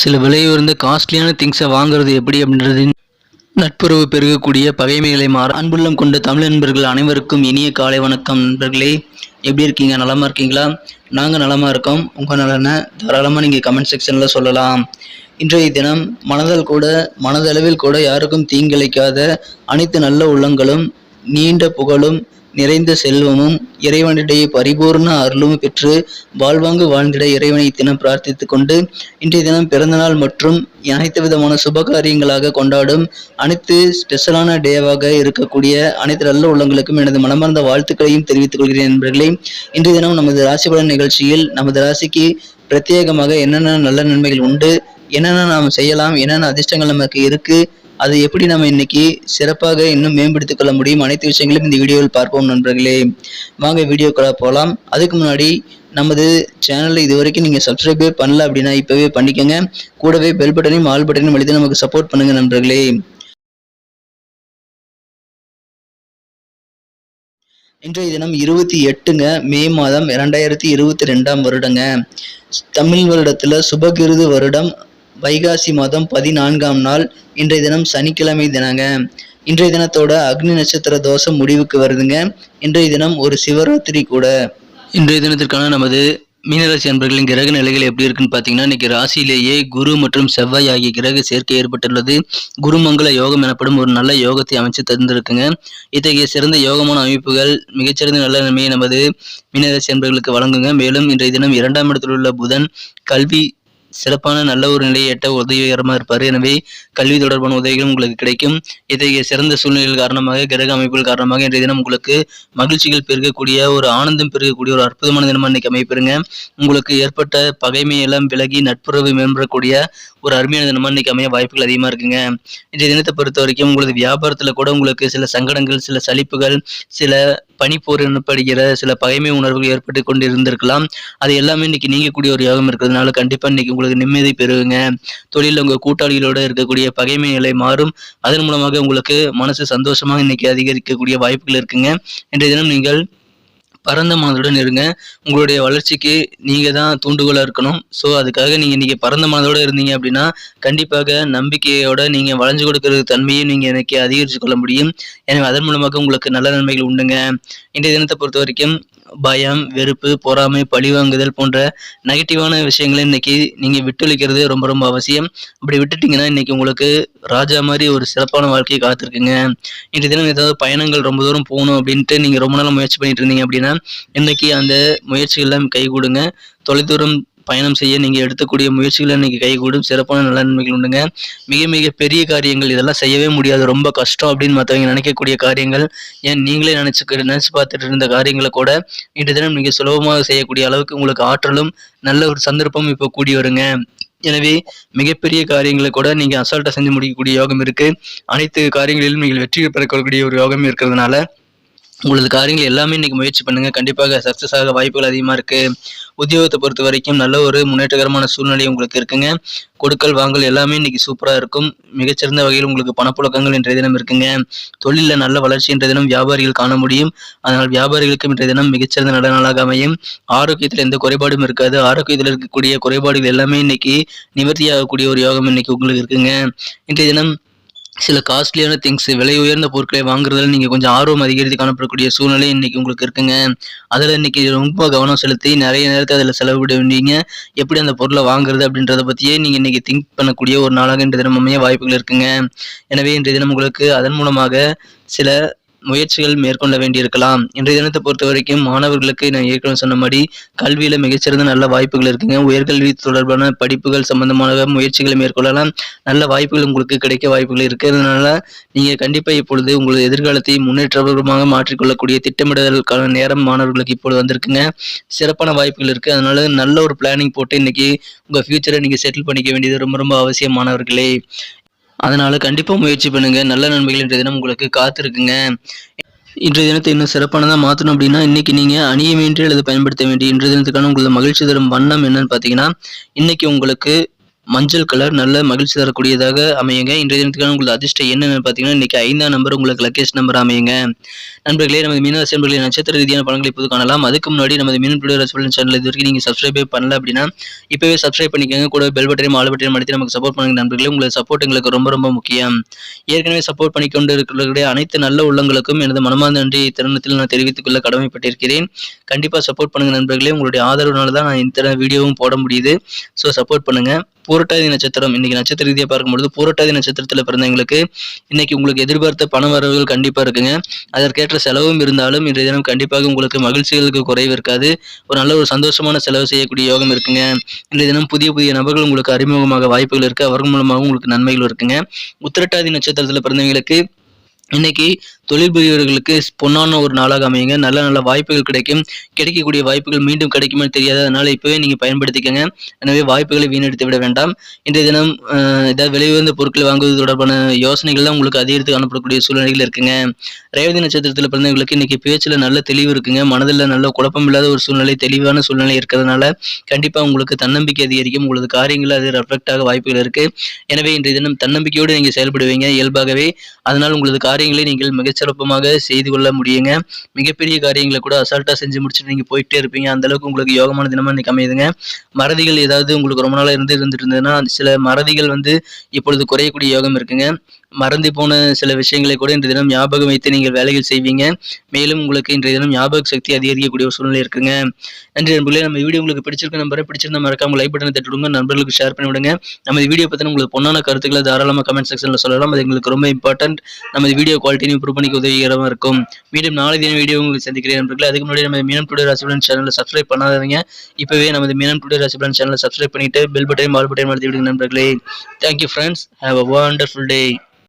சில விலை உயர்ந்த காஸ்ட்லியான திங்ஸை வாங்குறது எப்படி அப்படின்றது நட்புறவு பெருகக்கூடிய பகைமைகளை மாற அன்புள்ளம் கொண்ட தமிழ் நண்பர்கள் அனைவருக்கும் இனிய காலை வணக்கம் நண்பர்களே. எப்படி இருக்கீங்க? நலமாக இருக்கீங்களா? நாங்கள் நலமாக இருக்கோம். உங்கள் நலனை தாராளமாக நீங்கள் கமெண்ட் செக்ஷனில் சொல்லலாம். இன்றைய தினம் மனதால் கூட மனதளவில் கூட யாருக்கும் தீங்கிழைக்காத அனைத்து நல்ல உள்ளங்களும் நீண்ட புகழும் நிறைந்த செல்வமும் இறைவனிடையே பரிபூர்ண அருளும் பெற்று வாழ்வாங்கு வாழ்ந்திட இறைவனை தினம் பிரார்த்தித்துக் கொண்டு இன்றைய தினம் பிறந்தநாள் மற்றும் அனைத்து விதமான சுப காரியங்களாக கொண்டாடும் அனைத்து ஸ்பெஷலான டேவாக இருக்கக்கூடிய அனைத்து நல்ல உள்ளங்களுக்கும் எனது மனமார்ந்த வாழ்த்துக்களையும் தெரிவித்துக் கொள்கிறேன் நண்பர்களே. இன்றைய தினம் நமது ராசி பலன் நிகழ்ச்சியில் நமது ராசிக்கு பிரத்யேகமாக என்னென்ன நல்ல நன்மைகள் உண்டு என்னென்ன நாம் செய்யலாம் என்னென்ன அதிர்ஷ்டங்கள் நமக்கு இருக்கு அது எப்படி நம்ம இன்னைக்கு சிறப்பாக இன்னும் மேம்படுத்திக் கொள்ள முடியும்? அனைத்து விஷயங்களும் இந்த வீடியோவில் பார்ப்போம் நண்பர்களே. வாங்க வீடியோக்குள்ள போகலாம். அதுக்கு முன்னாடி நமது சேனலை இது வரைக்கும் நீங்கள் சப்ஸ்கிரைபே பண்ணல அப்படின்னா இப்போவே பண்ணிக்கோங்க. கூடவே பெல் பட்டனையும் ஆல் பட்டனையும் அழுத்தி நமக்கு சப்போர்ட் பண்ணுங்கள் நண்பர்களே. இன்றைய தினம் இருபத்தி எட்டுங்க மே மாதம் இரண்டாயிரத்தி இருபத்தி ரெண்டாம் வருடங்க. தமிழ் வருடத்தில் சுபகிருது வருடம் வைகாசி மாதம் பதினான்காம் நாள் இன்றைய தினம் சனிக்கிழமை தினங்க. இன்றைய தினத்தோட அக்னி நட்சத்திர தோஷம் முடிவுக்கு வருதுங்க. இன்றைய தினம் ஒரு சிவராத்திரி கூட. இன்றைய தினத்திற்கான நமது மீனராசி அன்பர்களின் கிரக நிலைகள் எப்படி இருக்குன்னு பார்த்தீங்கன்னா இன்னைக்கு ராசியிலேயே குரு மற்றும் செவ்வாய் ஆகிய கிரக சேர்க்கை ஏற்பட்டுள்ளது. குருமங்கல யோகம் எனப்படும் ஒரு நல்ல யோகத்தை அமைச்சு தந்திருக்குங்க. இத்தகைய சிறந்த யோகமான அமைப்புகள் மிகச்சிறந்த நல்ல நன்மையை நமது மீனராசி அன்பர்களுக்கு வழங்குங்க. மேலும் இன்றைய தினம் இரண்டாம் இடத்தில் உள்ள புதன் கல்வி சிறப்பான நல்ல ஒரு நிலையை எட்ட உதவிகரமாக இருப்பார். எனவே கல்வி தொடர்பான உதவிகளும் உங்களுக்கு கிடைக்கும். இத்தகைய சிறந்த சூழ்நிலைகள் காரணமாக கிரக அமைப்புகள் காரணமாக இன்றைய தினம் உங்களுக்கு மகிழ்ச்சிகள் பெருகக்கூடிய ஒரு ஆனந்தம் பெருகக்கூடிய ஒரு அற்புதமான தினமாக இன்னைக்கு அமைப்பிருங்க உங்களுக்கு ஏற்பட்ட பகைமையெல்லாம் விலகி நட்புறவு மேம்படக்கூடிய ஒரு அருமையான தினமாக இன்னைக்கு அமைய வாய்ப்புகள் அதிகமாக இருக்குங்க. இன்றைய தினத்தை பொறுத்த வரைக்கும் உங்களது வியாபாரத்தில் கூட உங்களுக்கு சில சங்கடங்கள் சில சலிப்புகள் சில பனிப்போர் எனப்படுகிற சில பகைமை உணர்வுகள் ஏற்பட்டு கொண்டு இருந்திருக்கலாம் அது எல்லாமே இன்னைக்கு நீங்கக்கூடிய ஒரு யோகம் இருக்கிறதுனால கண்டிப்பாக இன்னைக்கு உங்களுக்கு நிம்மதி பெறுவீங்க. தொழிலில் உங்கள் கூட்டாளிகளோட இருக்கக்கூடிய பகைமை நிலை மாறும். அதன் மூலமாக உங்களுக்கு மனசு சந்தோஷமாக இன்னைக்கு அதிகரிக்கக்கூடிய வாய்ப்புகள் இருக்குங்க. இன்றைய தினம் நீங்கள் பரந்த மனதுடன் இருங்க. உங்களுடைய வளர்ச்சிக்கு நீங்கள் தான் தூண்டுகோலாக இருக்கணும். ஸோ அதுக்காக நீங்கள் இன்றைக்கி பரந்த மனதோடு இருந்தீங்க அப்படின்னா கண்டிப்பாக நம்பிக்கையோட நீங்கள் வளைஞ்சு கொடுக்கறது தன்மையும் நீங்கள் எனக்கு அதிகரித்து கொள்ள முடியும். எனவே அதன் மூலமாக உங்களுக்கு நல்ல நன்மைகள் உண்டுங்க. இன்றைய தினத்தை பொறுத்த வரைக்கும் பயம் வெறுப்பு பொறாமை பழிவாங்குதல் போன்ற நெகட்டிவான விஷயங்களை இன்னைக்கு நீங்கள் விட்டொழிக்கிறது ரொம்ப ரொம்ப அவசியம். அப்படி விட்டுட்டீங்கன்னா இன்னைக்கு உங்களுக்கு ராஜா மாதிரி ஒரு சிறப்பான வாழ்க்கையை காத்திருக்குங்க. இன்றைய தினம் ஏதாவது பயணங்கள் ரொம்ப தூரம் போகணும் அப்படின்ட்டு நீங்கள் ரொம்ப நாள் முயற்சி பண்ணிட்டு இருந்தீங்க அப்படின்னா இன்னைக்கு அந்த முயற்சிகள்லாம் கை கொடுங்க. தொலைதூரம் பயணம் செய்ய நீங்கள் எடுத்தக்கூடிய முயற்சிகளை நீங்கள் கைகூடும். சிறப்பான நல்ல நன்மைகள் உண்டுங்க. மிக மிக பெரிய காரியங்கள். இதெல்லாம் செய்யவே முடியாது. ரொம்ப கஷ்டம் அப்படின்னு மற்றவங்க நினைக்கக்கூடிய காரியங்கள். ஏன்? நீங்களே நினச்சி நினச்சி பார்த்துட்டு இருந்த காரியங்களை கூட இன்று தினம் நீங்கள் சுலபமாக செய்யக்கூடிய அளவுக்கு உங்களுக்கு ஆற்றலும் நல்ல ஒரு சந்தர்ப்பம் இப்போ கூடி வருங்க. எனவே மிகப்பெரிய காரியங்களை கூட நீங்கள் அசால்ட்டாக செஞ்சு முடிக்கக்கூடிய யோகம் இருக்குது அனைத்து காரியங்களிலும் நீங்கள் வெற்றி பெறக்கூடிய ஒரு யோகம் இருக்கிறதுனால உங்களது காரியங்கள் எல்லாமே இன்னைக்கு முயற்சி பண்ணுங்க. கண்டிப்பாக சக்ஸஸ் ஆக வாய்ப்புகள் அதிகமாக இருக்கு. உத்தியோகத்தை பொறுத்த வரைக்கும் நல்ல ஒரு முன்னேற்றகரமான சூழ்நிலை உங்களுக்கு இருக்குங்க. கொடுக்கல் வாங்கல் எல்லாமே இன்னைக்கு சூப்பராக இருக்கும். மிகச்சிறந்த வகையில் உங்களுக்கு பணப்புழக்கங்கள் இன்றைய தினம் இருக்குங்க. தொழிலில் நல்ல வளர்ச்சி இன்றைய தினம் வியாபாரிகள் காண முடியும். அதனால் வியாபாரிகளுக்கும் இன்றைய தினம் மிகச்சிறந்த நல்ல நாளாக அமையும். ஆரோக்கியத்தில் எந்த குறைபாடும் இருக்காது. ஆரோக்கியத்தில் இருக்கக்கூடிய குறைபாடுகள் எல்லாமே இன்னைக்கு நிவர்த்தியாகக்கூடிய ஒரு யோகம் இன்னைக்கு உங்களுக்கு இருக்குங்க. இன்றைய தினம் சில காஸ்ட்லியான திங்ஸ் விலை உயர்ந்த பொருட்களை வாங்குறதுல நீங்கள் கொஞ்சம் ஆர்வம் அதிகரித்து காணப்படக்கூடிய சூழ்நிலை இன்னைக்கு உங்களுக்கு இருக்குங்க. அதில் இன்னைக்கு ரொம்ப கவனம் செலுத்தி நிறைய நேரத்தை அதில் செலவிட வேண்டியீங்க. எப்படி அந்த பொருளை வாங்குறது அப்படின்றத பற்றியே நீங்கள் இன்னைக்கு திங்க் பண்ணக்கூடிய ஒரு நாளாக இன்றைய தினம் அமைய வாய்ப்புகள் இருக்குங்க. எனவே இன்றைய தினம் உங்களுக்கு அதன் மூலமாக சில முயற்சிகள் மேற்கொள்ள வேண்டியிருக்கலாம். இன்றைய தினத்தை பொறுத்த வரைக்கும் மாணவர்களுக்கு நான் ஏற்கனவே சொன்னபடி கல்வியில மிகச்சிறந்த நல்ல வாய்ப்புகள் இருக்குங்க. உயர்கல்வி தொடர்பான படிப்புகள் சம்பந்தமான முயற்சிகளை மேற்கொள்ளலாம். நல்ல வாய்ப்புகள் உங்களுக்கு கிடைக்க வாய்ப்புகள் இருக்கிறதுனால நீங்க கண்டிப்பா இப்பொழுது உங்களது எதிர்காலத்தை முன்னேற்றமாக மாற்றிக்கொள்ளக்கூடிய திட்டமிடுதலுக்கான நேரம் மாணவர்களுக்கு இப்பொழுது வந்திருக்குங்க. சிறப்பான வாய்ப்புகள் இருக்கு. அதனால நல்ல ஒரு பிளானிங் போட்டு இன்னைக்கு உங்க ஃபியூச்சரை நீங்க செட்டில் பண்ணிக்க வேண்டியது ரொம்ப ரொம்ப அவசியம் மாணவர்களே. அதனால கண்டிப்பாக முயற்சி பண்ணுங்க. நல்ல நன்மைகள் இன்றைய தினம் உங்களுக்கு காத்திருக்குங்க. இன்றைய தினத்தை இன்னும் சிறப்பானதாக மாற்றணும் அப்படின்னா இன்னைக்கு நீங்கள் அணிய வேண்டிய அல்லது பயன்படுத்த வேண்டிய இன்றைய தினத்துக்கான உங்களது மகிழ்ச்சி தரும் வண்ணம் என்னன்னு பார்த்தீங்கன்னா இன்னைக்கு உங்களுக்கு மஞ்சள் கலர் நல்ல மகிழ்ச்சி தரக்கூடியதாக அமையுங்க. இன்றைய தினத்துக்கான உங்களுக்கு அதிர்ஷ்டம் என்னன்னு பார்த்தீங்கன்னா இன்னைக்கு ஐந்தாம் நம்பர் உங்களுக்கு லக்கேஜ் நம்பர் அமையுங்க. நண்பர்களே நமது மீனராசி நண்பர்களின் நட்சத்திர ரீதியான பலன்களை இப்போது காணலாம். அதுக்கு முன்னாடி நமது மீன் பிள்ளை ரசபலன் சேனல் இது வரைக்கும் நீங்கள் சப்ஸ்கிரைபே பண்ணல அப்படின்னா இப்போவே சப்ஸ்கிரைப் பண்ணிக்கோங்க. கூட பெல் பட்டனையும் ஆல் பட்டனையும் அடித்து நமக்கு சப்போர்ட் பண்ணுங்க நண்பர்களே. உங்களை சப்போர்ட் எங்களுக்கு ரொம்ப ரொம்ப முக்கியம். ஏற்கனவே சப்போர்ட் பண்ணி கொண்டு இருக்கிறவர்களுடைய அனைத்து நல்ல உள்ளங்களுக்கும் எனது மனமார்ந்த நன்றி தருணத்தில் நான் தெரிவித்துக் கொள்ள கடமைப்பட்டிருக்கிறேன். கண்டிப்பாக சப்போர்ட் பண்ணுங்க நண்பர்களே. உங்களுடைய ஆதரவுனால தான் நான் இந்த வீடியோவும் போட முடியுது. ஸோ சப்போர்ட் பண்ணுங்கள் பூரட்டாதி நட்சத்திரம் இன்னைக்கு நட்சத்திர ரீதியாக பார்க்கும்பொழுது பூரட்டாதி நட்சத்திரத்தில் பிறந்தவங்களுக்கு இன்னைக்கு உங்களுக்கு எதிர்பார்த்த பண வரவுகள் கண்டிப்பாக இருக்குங்க. அதற்கேற்ற செலவும் இருந்தாலும் இன்றைய தினம் கண்டிப்பாக உங்களுக்கு மகிழ்ச்சிகளுக்கு குறைவு இருக்காது. ஒரு நல்ல ஒரு சந்தோஷமான செலவு செய்யக்கூடிய யோகம் இருக்குங்க. இன்றைய தினம் புதிய புதிய நபர்கள் உங்களுக்கு அறிமுகமாக வாய்ப்புகள் இருக்கு. அவர்கள் மூலமாகவும் உங்களுக்கு நன்மைகள் இருக்குங்க. உத்திரட்டாதி நட்சத்திரத்தில் பிறந்தவங்களுக்கு இன்னைக்கு தொழில் புரியவர்களுக்கு பொன்னான ஒரு நாளாக அமையுங்க. நல்ல நல்ல வாய்ப்புகள் கிடைக்கும். கிடைக்கக்கூடிய வாய்ப்புகள் மீண்டும் கிடைக்குமே தெரியாது. அதனால இப்பவே நீங்க பயன்படுத்திக்கங்க. எனவே வாய்ப்புகளை வீணடித்து விட வேண்டாம். இன்றைய தினம் ஏதாவது விலை உயர்ந்த பொருட்கள் வாங்குவது தொடர்பான யோசனைகள் தான் உங்களுக்கு அதிகரித்து காணப்படக்கூடிய சூழ்நிலைகள் இருக்குங்க. ரேவதி நட்சத்திரத்தில் பிறந்தவங்களுக்கு இன்னைக்கு பேச்சில் நல்ல தெளிவு இருக்குங்க. மனதில் நல்ல குழப்பம் இல்லாத ஒரு சூழ்நிலை தெளிவான சூழ்நிலை இருக்கிறதுனால கண்டிப்பா உங்களுக்கு தன்னம்பிக்கை அதிகரிக்கும். உங்களது காரியங்கள் அது ரெஃப்ளெக்ட் ஆக வாய்ப்புகள் இருக்கு. எனவே இன்றைய தினம் தன்னம்பிக்கையோடு நீங்க செயல்படுவீங்க. இயல்பாகவே அதனால் உங்களது காரியங்களை நீங்கள் மிகச்சிறப்பமாக செய்து கொள்ள முடியுங்க. மிகப்பெரிய காரியங்களை கூட அசால்ட்டா செஞ்சு முடிச்சுட்டு நீங்க போயிட்டே இருப்பீங்க. அந்த அளவுக்கு உங்களுக்கு யோகமான தினமா இன்னைக்கு அமையுதுங்க. மறதிகள் ஏதாவது உங்களுக்கு ரொம்ப நாளா இருந்து இருந்துட்டு இருந்ததுன்னா சில மறதிகள் வந்து இப்பொழுது குறையக்கூடிய யோகம் இருக்குங்க. மறந்து போன சில விஷயங்களை கூட இன்றைய தினம் ஞாபகம் வைத்து நீங்கள் வேலைகள் செய்வீங்க. மேலும் உங்களுக்கு இன்றைய தினம் ஞாபக சக்தி அதிகரிக்கக்கூடிய ஒரு சூழ்நிலை இருக்குங்க. நன்றி நண்பர்களே நம்ம வீடியோ உங்களுக்கு பிடிச்சிருக்க நம்பரை பிடிச்சிருந்தா மறக்காம லைக் பட்டனை தட்டி விடுங்க நண்பர்களுக்கு ஷேர் பண்ணி விடுங்க. நம்ம வீடியோ பற்றின உங்களுக்கு பொண்ணான கருத்துக்களை தாராளமாக கமெண்ட் செக்ஷனில் சொல்லலாம். அது எங்களுக்கு ரொம்ப இம்பார்ட்டன்ட் நம்ம வீடியோ குவாலிட்டியும் இம்ப்ரூவ் பண்ணிக்க உதவிகரமாக இருக்கும். மீண்டும் நாளை தினம் வீடியோ உங்களுக்கு சந்திக்கிறேன் நண்பர்களே. அதுக்கு முன்னாடி நம்ம மீனம் டுடே ராசிபலன் சேனலை சப்ஸ்கிரைப் பண்ணாதவங்க இப்போவே நமது மீனம் டுடே ராசிபலன் சேனலை சப்ஸ்கிரைப் பண்ணிட்டு பெல் பட்டையும் ஆல் பட்டையும் அழுத்தி விடுங்க நண்பர்களே. Thank you friends have a wonderful day